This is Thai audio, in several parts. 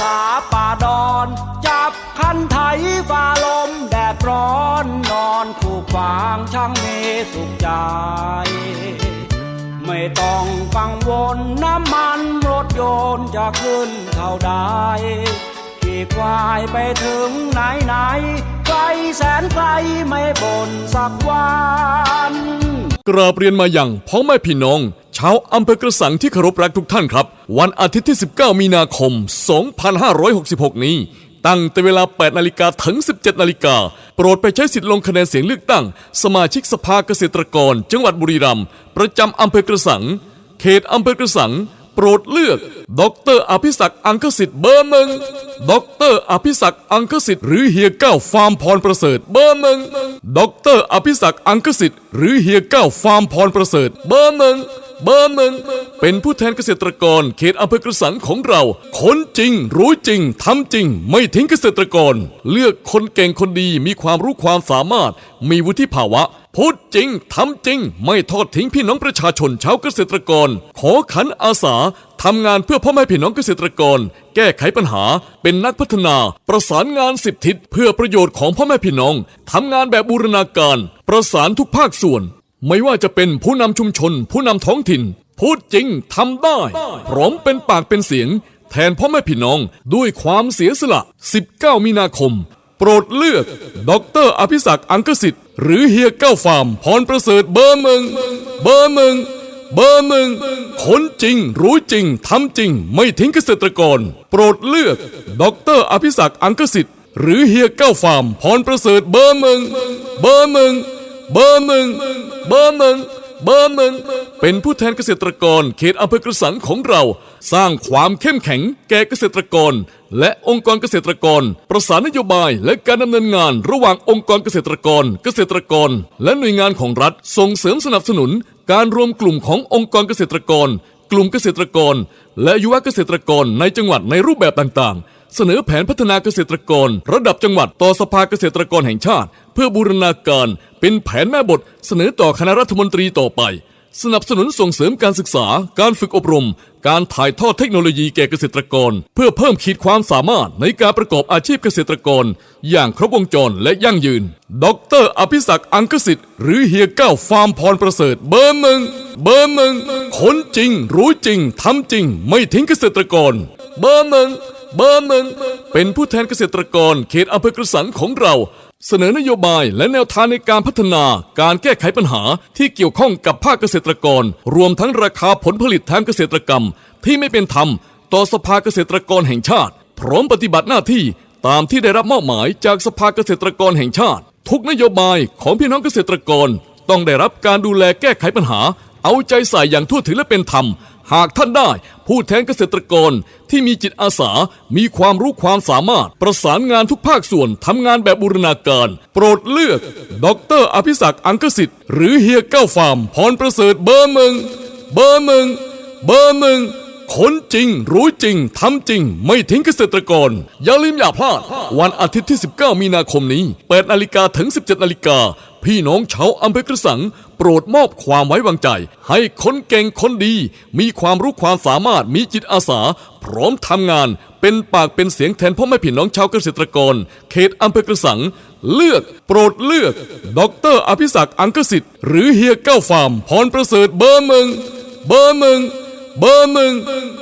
ษาป่าดอน จับคันไถฝ่าลมแดดร้อนนอนคู่ฟางช่างมีสุขใจ ไม่ต้องฟังวนน้ำมันรถยนต์จะขึ้นเท่าใดขี่ควายไปถึงไหนไหนไกลแสนไกลไม่บ่นสักวัน กราบเรียนมาอย่างพ่อแม่พี่น้องชาวอำเภอกระสังที่เคารพรักทุกท่านครับ วันอาทิตย์ที่ 19 มีนาคม 2566 นี้ ตั้งแต่เวลา 8 นาฬิกาถึง 17 นาฬิกา โปรดไปใช้สิทธิ์ลงคะแนนเสียงเลือกตั้ง สมาชิกสภาเกษตรกร จังหวัดบุรีรัมย์ประจำอำเภอกระสัง เขตอำเภอกระสัง โปรดเลือกดรอภิศักดิ์อังคสิทธิ์เบอร์หนึ่งดรอภิศักดิ์อังคสิทธิ์หรือเฮียเก้าฟาร์มพรประเสริฐเบอร์หนึ่งดรอภิศักดิ์อังคสิทธิ์หรือเฮียเก้าฟาร์มพรประเสริฐเบอร์หนึ่ง เบอร์หนึ่งเป็นผู้แทนเกษตรกรเขตอำเภอกระสังของเราคนจริง รู้จริงทำจริง ไม่ทิ้งเกษตรกร เลือกคนเก่งคนดีมีความรู้ความสามารถ มีวุฒิภาวะ พูดจริงทำจริง ไม่ทอดทิ้งพี่น้องประชาชนชาวเกษตรกร ขอขันอาสาทำงานเพื่อพ่อแม่พี่น้องเกษตรกร แก้ไขปัญหา เป็นนักพัฒนา ประสานงานสิบทิศเพื่อประโยชน์ของพ่อแม่พี่น้องทำงานแบบบูรณาการ ประสานทุกภาคส่วน ไม่ว่าจะเป็นผู้นำชุมชน ผู้นำท้องถิ่น พูดจริงทำได้ พร้อมเป็นปากเป็นเสียง แทนพ่อแม่พี่น้องด้วยความเสียสละ 19 มีนาคม โปรดเลือก ดรอภิศักดิ์อังกสิทธิ์หรือเฮียเก้าฟาร์มพรประเสริฐเบอร์หนึ่งเบอร์หนึ่งเบอร์หนึ่งคนจริง รู้จริงทำจริง ไม่ทิ้งเกษตรกร โปรดเลือก ดรอภิศักดิ์อังกสิทธิ์หรือเฮียเก้าฟาร์มพรประเสริฐเบอร์หนึ่งเบอร์หนึ่ง เบอร์หนึ่งเบอร์หนึ่งเบอร์หนึ่งเป็นผู้แทนเกษตรกรเขตอำเภอกระสังของเรา สร้างความเข้มแข็งแก่เกษตรกร และองค์กรเกษตรกร ประสานนโยบายและการดำเนินงานระหว่างองค์กรเกษตรกร เกษตรกร และหน่วยงานของรัฐส่งเสริมสนับสนุน การรวมกลุ่มขององค์กรเกษตรกร กลุ่มเกษตรกร และยุวเกษตรกรในจังหวัดในรูปแบบต่างๆ เสนอแผนพัฒนาเกษตรกร ระดับจังหวัดต่อสภาเกษตรกรแห่งชาติ เพื่อบูรณาการเป็นแผนแม่บท เสนอต่อคณะรัฐมนตรีต่อไป สนับสนุนส่งเสริมการศึกษา การฝึกอบรม การถ่ายทอดเทคโนโลยีแก่เกษตรกร เพื่อเพิ่มขีดความสามารถในการประกอบอาชีพเกษตรกร อย่างครบวงจรและยั่งยืน ดร อภิศักดิ์อังคสิทธิ์หรือเฮียเก้าฟาร์มพรประเสริฐเบอร์หนึ่งเบอร์หนึ่งคนจริง รู้จริงทำจริง ไม่ทิ้งเกษตรกร เบอร์หนึ่ง เบอร์หนึ่งเป็นผู้แทนเกษตรกรเขตอำเภอกระสังของเรา เสนอนโยบายและแนวทางในการพัฒนาการแก้ไขปัญหาที่เกี่ยวข้องกับภาคเกษตรกร รวมทั้งราคาผลผลิตทางเกษตรกรรม ที่ไม่เป็นธรรม ต่อสภาเกษตรกรแห่งชาติ พร้อมปฏิบัติหน้าที่ตามที่ได้รับมอบหมายจากสภาเกษตรกรแห่งชาติ ทุกนโยบายของพี่น้องเกษตรกร ต้องได้รับการดูแลแก้ไขปัญหา เอาใจใส่อย่างทั่วถึงและเป็นธรรม หากท่านได้ผู้แทนเกษตรกรที่มีจิตอาสา มีความรู้ความสามารถ ประสานงานทุกภาคส่วนทำงานแบบบูรณาการ โปรดเลือก ดรอภิศักดิ์อังกสิทธิ์หรือเฮียเก้าฟาร์มพรประเสริฐเบอร์หนึ่งเบอร์หนึ่งเบอร์หนึ่งคนจริง รู้จริง ทำจริง ไม่ทิ้งเกษตรกร อย่าลืมอย่าพลาด วันอาทิตย์ที่ 19 มีนาคมนี้ 8นาฬิกาถึง 17นาฬิกา พี่น้องชาวอำเภอกระสัง โปรดมอบความไว้วางใจ ให้คนเก่งคนดี มีความรู้ความสามารถมีจิตอาสา พร้อมทำงาน เป็นปากเป็นเสียงแทนพ่อแม่พี่น้องชาวเกษตรกร เขตอำเภอกระสัง เลือกโปรดเลือก ดรอภิศักดิ์อังกสิทธิ์หรือเฮียเก้าฟาร์มพรประเสริฐเบอร์หนึ่งเบอร์หนึ่ง เบอร์หนึ่ง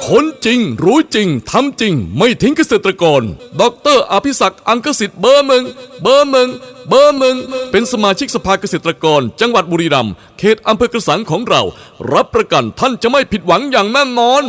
คนจริง รู้จริง ทำจริง ไม่ทิ้งเกษตรกร ดรอภิศักดิ์อังกสิทธิ์เบอร์หนึ่งเบอร์หนึ่งเบอร์หนึ่งเป็นสมาชิกสภาเกษตรกร จังหวัดบุรีรัมย์เขตอำเภอกระสังของเรา รับประกันท่านจะไม่ผิดหวังอย่างแน่นอน